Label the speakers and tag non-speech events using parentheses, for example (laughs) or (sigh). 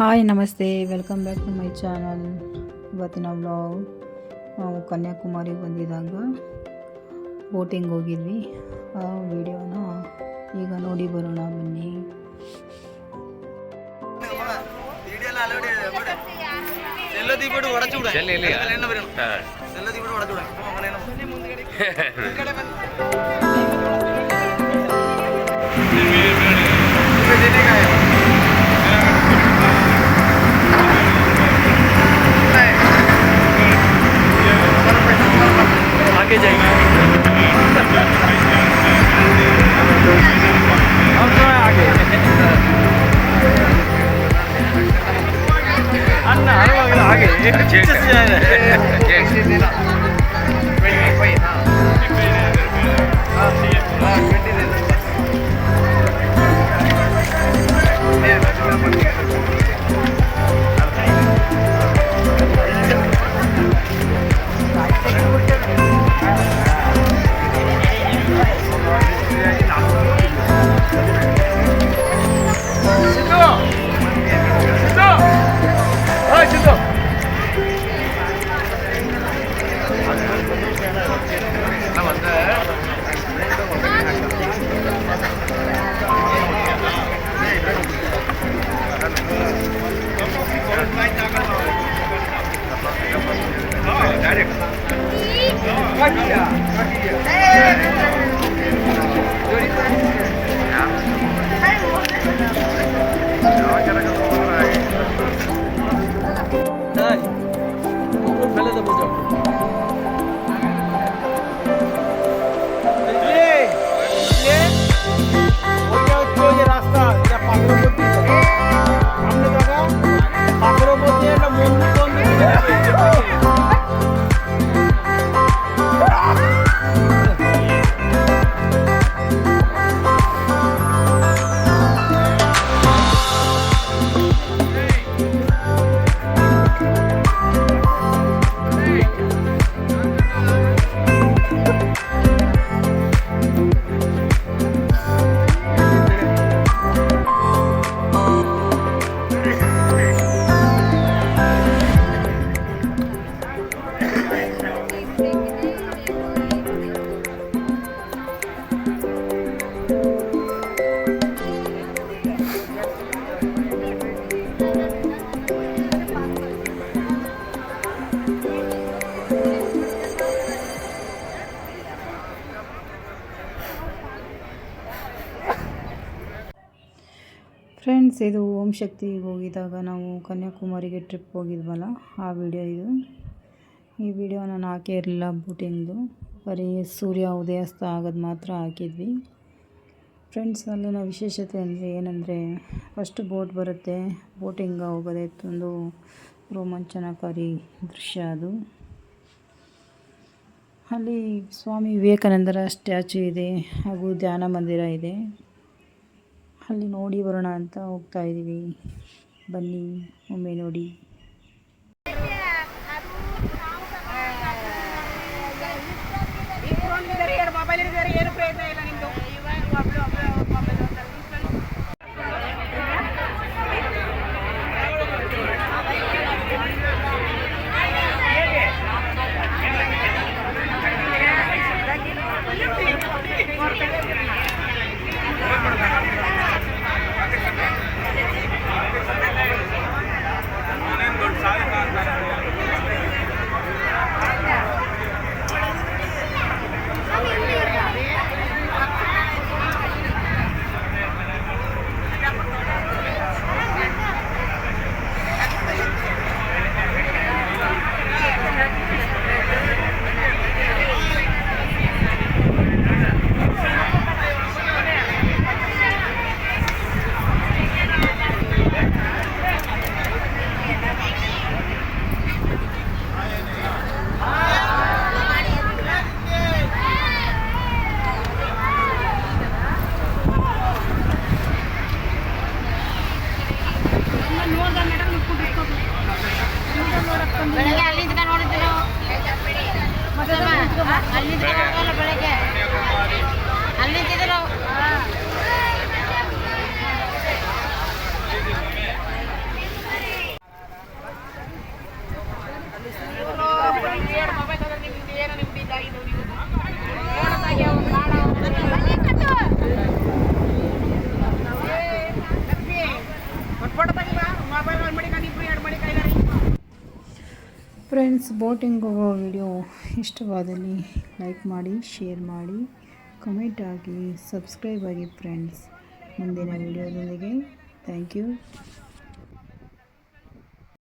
Speaker 1: Hi ನಮಸ್ತೆ. Welcome back to my channel ಇವತ್ತಿನ vlog ನಾವು ಕನ್ಯಾಕುಮಾರಿ ಬಂದಿದ್ದಾಗ ಬೋಟಿಂಗ್ ಹೋಗಿದ್ವಿ. ಆ ವಿಡಿಯೋನ ಈಗ ನೋಡಿ ಬರೋಣ ಬನ್ನಿ.
Speaker 2: ಬಿಡು (laughs) Kaki ya, kaki ya. Eh, jadi
Speaker 1: friends ಇದು ಓಂ ಶಕ್ತಿಗೆ ಹೋಗಿದ್ದಾಗ ನಾವು ಕನ್ಯಾಕುಮಾರಿಗೆ ಟ್ರಿಪ್ ಹೋಗಿದ್ವಲ್ಲ, ಆ ವಿಡಿಯೋ ಇದು. ಈ ವಿಡಿಯೋ ನಾನು ಹಾಕೇ ಇರಲಿಲ್ಲ ಬೋಟಿಂಗ್ದು ಬರೀ ಸೂರ್ಯ ಉದಯಾಸ್ತ ಆಗೋದು ಮಾತ್ರ ಹಾಕಿದ್ವಿ. ಫ್ರೆಂಡ್ಸ್ ಅಲ್ಲಿನ ವಿಶೇಷತೆ ಅಂದರೆ ಏನಂದರೆ ಫಸ್ಟ್ ಬೋಟ್ ಬರುತ್ತೆ. ಬೋಟಿಂಗ್ ಹೋಗೋದೇ ಒಂದು ರೋಮಾಂಚನಕಾರಿ ದೃಶ್ಯ ಅದು. ಅಲ್ಲಿ ಸ್ವಾಮಿ ವಿವೇಕಾನಂದರ ಸ್ಟ್ಯಾಚು ಇದೆ, ಹಾಗೂ ಧ್ಯಾನ ಮಂದಿರ ಇದೆ. ಅಲ್ಲಿ ನೋಡಿ ಬರೋಣ ಅಂತ ಹೋಗ್ತಾ ಇದ್ದೀವಿ ಬನ್ನಿ ಒಮ್ಮೆ ನೋಡಿ.
Speaker 3: ಮೊಬೈಲ್ ಏನು ಪ್ರಯತ್ನ ಇಲ್ಲ
Speaker 4: ಅಲ್ಲಿಂದ ನೋಡಲ್ಲ
Speaker 1: ಫ್ರೆಂಡ್ಸ್, ಬೋಟಿಂಗ್ ಹೋಗೋ ವಿಡಿಯೋ ಇಷ್ಟವಾದಲ್ಲಿ ಲೈಕ್ ಮಾಡಿ, ಶೇರ್ ಮಾಡಿ. ಕಮೆಂಟ್ ಆಗಿ, ಸಬ್ಸ್ಕ್ರೈಬ್ ಆಗಿ, ಫ್ರೆಂಡ್ಸ್. ಮುಂದಿನ ವಿಡಿಯೋದೊಂದಿಗೆ. Thank you.